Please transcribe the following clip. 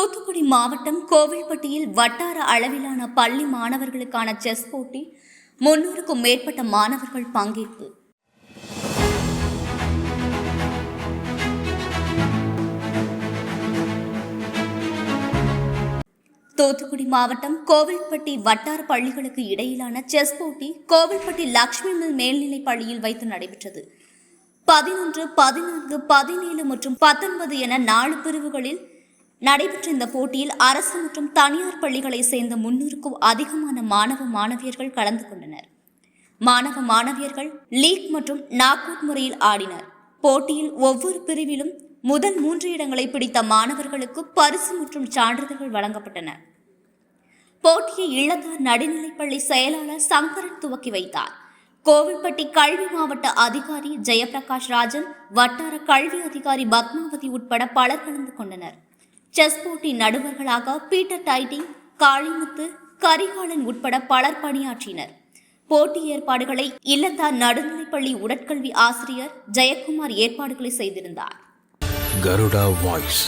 தூத்துக்குடி மாவட்டம் கோவில்பட்டியில் வட்டார அளவிலான பள்ளி மாணவர்களுக்கான செஸ் போட்டி முன்னூறுக்கும் மேற்பட்ட மாணவர்கள் பங்கேற்பு. தூத்துக்குடி மாவட்டம் கோவில்பட்டி வட்டார பள்ளிகளுக்கு இடையிலான செஸ் போட்டி கோவில்பட்டி லக்ஷ்மி மில் மேல்நிலைப் பள்ளியில் வைத்து நடைபெற்றது. பதினொன்று பதினான்கு பதினேழு மற்றும் பத்தொன்பது என நாலு பிரிவுகளில் நடைபெற்ற இந்த போட்டியில் அரசு மற்றும் தனியார் பள்ளிகளை சேர்ந்த முன்னூறுக்கும் அதிகமான மாணவ மாணவியர்கள் கலந்து கொண்டனர். மாணவ மாணவியர்கள் லீக் மற்றும் நாக்அவுட் முறையில் ஆடினர். போட்டியில் ஒவ்வொரு பிரிவிலும் முதல் மூன்று இடங்களை பிடித்த மாணவர்களுக்கு பரிசு மற்றும் சான்றிதழ்கள் வழங்கப்பட்டன. போட்டியை இளந்தார் நடுநிலைப்பள்ளி செயலாளர் சங்கரன் துவக்கி வைத்தார். கோவில்பட்டி கல்வி மாவட்ட அதிகாரி ஜெயபிரகாஷ் ராஜன் வட்டார கல்வி அதிகாரி பத்மாவதி உட்பட பலர் கலந்து கொண்டனர். செஸ் போட்டி நடுவர்களாக பீட்டர் டைட்டிங் காளிமுத்து கரிகாலன் உட்பட பலர் பணியாற்றினர். போட்டி ஏற்பாடுகளை இல்லந்தார் நடுநிலைப்பள்ளி உடற்கல்வி ஆசிரியர் ஜெயக்குமார் ஏற்பாடுகளை செய்திருந்தார். கருடா வாய்ஸ்.